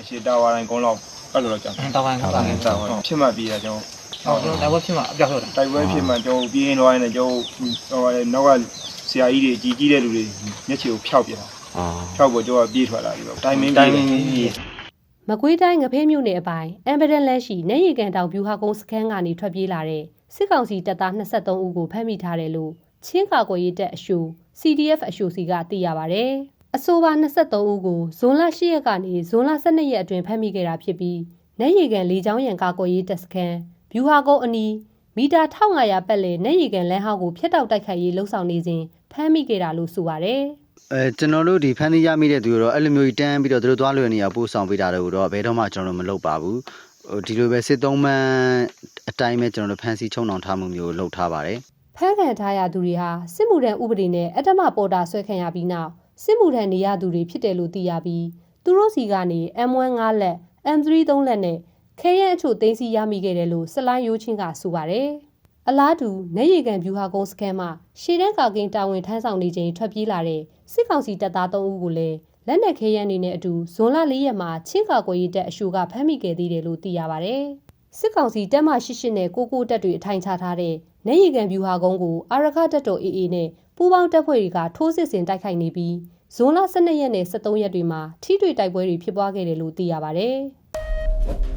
အရှိတာဝါတိုင်းကုန်းလောက်အဲ့လိုတော့ကြောက်တောင်းပိုင်းကတော့လည်းတာဝါဖြစ်မှပြီးတာကျွန်တော်ဟုတ်ကျွန်တော်လည်းဖြစ်မှာအပြောက်ဟုတ်တယ်တိုက်ပွဲဖြစ်မှကျွန်တော်ပြေးရင်တော့နေကျွန်တော်ဟိုနောက်ကဆရာကြီးတွေကြီးကြီးတဲ့လူတွေမျက်ခြေကိုဖျောက်ပြတာအာဖျောက်ပေါ်ကျွန်တော်ပြေးထွက်လာပြီးတော့တိုင်မင်းတိုင်းမင်းကြီးမကွေးတိုင်းငဖေးမြို့နယ်အပိုင်အမ်ဘဒန်လက်ရှိနေရီကန်တောင်ဗျူဟာကုန်းစခန်းကနေထွက်ပြေးလာတဲ့စစ်ကောင်စီတပ်သား23ဦးကိုဖမ်းမိထားတယ်လို့ချင်းကာကွယ်ရေးတပ်အရှို CDF အရှိုစီကသိရပါဗျ။ အဆိုပါ23ဦးကိုဇွန်လ10ရက်ကနေဇွန်လ12ရက်အတွင်းဖမ်းမိခဲ့တာဖြစ်ပြီးနေရီကန်လေကြောင်းရန်ကာကွယ်ရေးတပ်စခန်းဗျူဟာကုန်းအနီးမီတာ1500ပတ်လည်နေရီကန်လမ်းဟောက်ကိုဖျက်တောက်တိုက်ခိုက်ရေးလှုံ့ဆော်နေစဉ်ဖမ်းမိခဲ့တာလို့ဆိုပါတယ်။အဲကျွန်တော်တို့ဒီဖန်တီးရမိတဲ့သူတို့တော့အဲ့လိုမျိုးကြီးတန်းပြီးတော့သူတို့သွားလွယ်နေရပို့ဆောင်ပေးတာတို့တော့ဘယ်တော့မှကျွန်တော်တို့မလုပ်ပါဘူးဟိုဒီလိုပဲစစ်သုံးမှန်အတိုင်းပဲကျွန်တော်တို့ဖန်စီချုံအောင်ထားမှုမျိုးလုပ်ထားပါတယ်ဖမ်းခံထားရသူတွေဟာစစ်မှုထမ်းဥပဒေနဲ့အတ္တမပေါ်တာဆွဲခံရပြီးနောက် စစ်မှုထမ်းနေရသူတွေဖြစ်တယ်လို့သိရပြီးသူတို့စီကနေ M1 5လက် M3 3လက်နဲ့ခဲရန်အချို့သိမ်းဆည်းရမိခဲ့တယ်လို့စလိုင်းရိုးချင်းကဆိုပါတယ်။အလားတူနေရီကန်ဗျူဟာကုန်းစခန်းမှာရှေ့တန်းကာကင်းတာဝန်ထမ်းဆောင်နေချိန်ထွက်ပြေးလာတဲ့စစ်ကောင်စီတပ်သား3ဦးကိုလည်းလက်နက်ခဲယမ်းတွေနဲ့အတူဇွန်လ4ရက်မှာချင်းကာကွယ်ရေးတပ်အရှိုကဖမ်းမိခဲ့သေးတယ်လို့သိရပါတယ်။စစ်ကောင်စီတပ်မ88နဲ့ကိုကိုတပ်တွေအထိုင်ချထားတဲ့နေရီကန်ဗျူဟာကုန်းကိုအာရခတပ်တော် AA နဲ့ ပူးပေါင်းတပ်ဖွဲ့တွေကထိုးစစ်ဆင်တိုက်ခိုက်နေပြီးဇွန်လ12ရက်နဲ့13ရက်တွေမှာထိတွေ့တိုက်ပွဲတွေဖြစ်ပွားခဲ့တယ်လို့သိရပါတယ်။